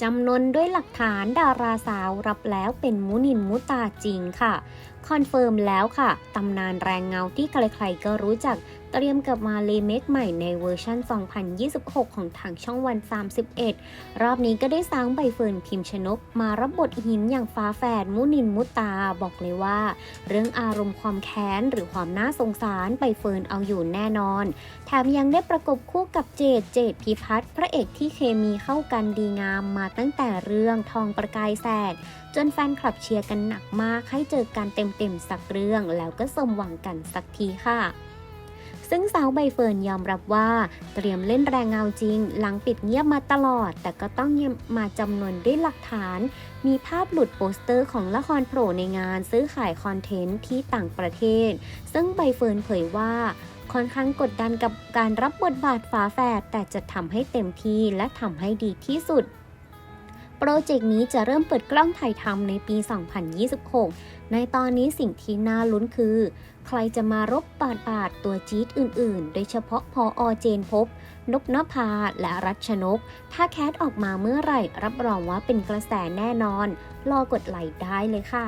จำนวนด้วยหลักฐานดาราสาวรับแล้วเป็นมุนินมุตาจริงค่ะ คอนเฟิร์มแล้วค่ะ ตำนานแรงเงาที่ใครๆก็รู้จัก เตรียมกลับมารีเมคใหม่ในเวอร์ชัน2026 ของทางช่องวัน 31 รอบนี้ก็ได้สร้างใบเฟิร์นพิมพ์ชนก มารับบทหินอย่างฟ้าแฝดมุนินมุตา บอกเลยว่า เรื่องอารมณ์ความแค้นหรือความน่าสงสารใบเฟิร์นเอาอยู่แน่นอน แถมยังได้ประกบคู่กับเจดเจดพิพัฒน์พระเอกที่เคมีเข้ากันดีงามมาตั้งแต่เรื่องทองประกายแสดจนแฟนคลับเชียร์กันหนักมากให้เจอกันเต็มๆสักเรื่องแล้วก็สมหวังกันสักทีค่ะ ซึ่งสาวใบเฟิร์นยอมรับว่า เตรียมเล่นแรงเงาจริง หลังปิดเงียบมาตลอด แต่ก็ต้องมาจำนวนด้วยหลักฐาน มีภาพหลุดโปสเตอร์ของละครโผล่ในงานซื้อขายคอนเทนต์ที่ต่างประเทศ ซึ่งใบเฟิร์นเผยว่าค่อนข้างกดดันกับการรับบทบาทฝาแฝดแต่จะทำให้เต็มที่และทำให้ดีที่สุด โปรเจกต์นี้จะเริ่มเปิดกล้องถ่ายทำในปี 2026 ในตอนนี้สิ่งที่น่าลุ้นคือ ใครจะมารบบาดปาดตัวจี๊ดอื่นๆ โดยเฉพาะพออเจนพบนกนภา และรัชนก ถ้าแคสออกมาเมื่อไหร่ รับรองว่าเป็นกระแสแน่นอน รอกดไลค์ได้เลยค่ะ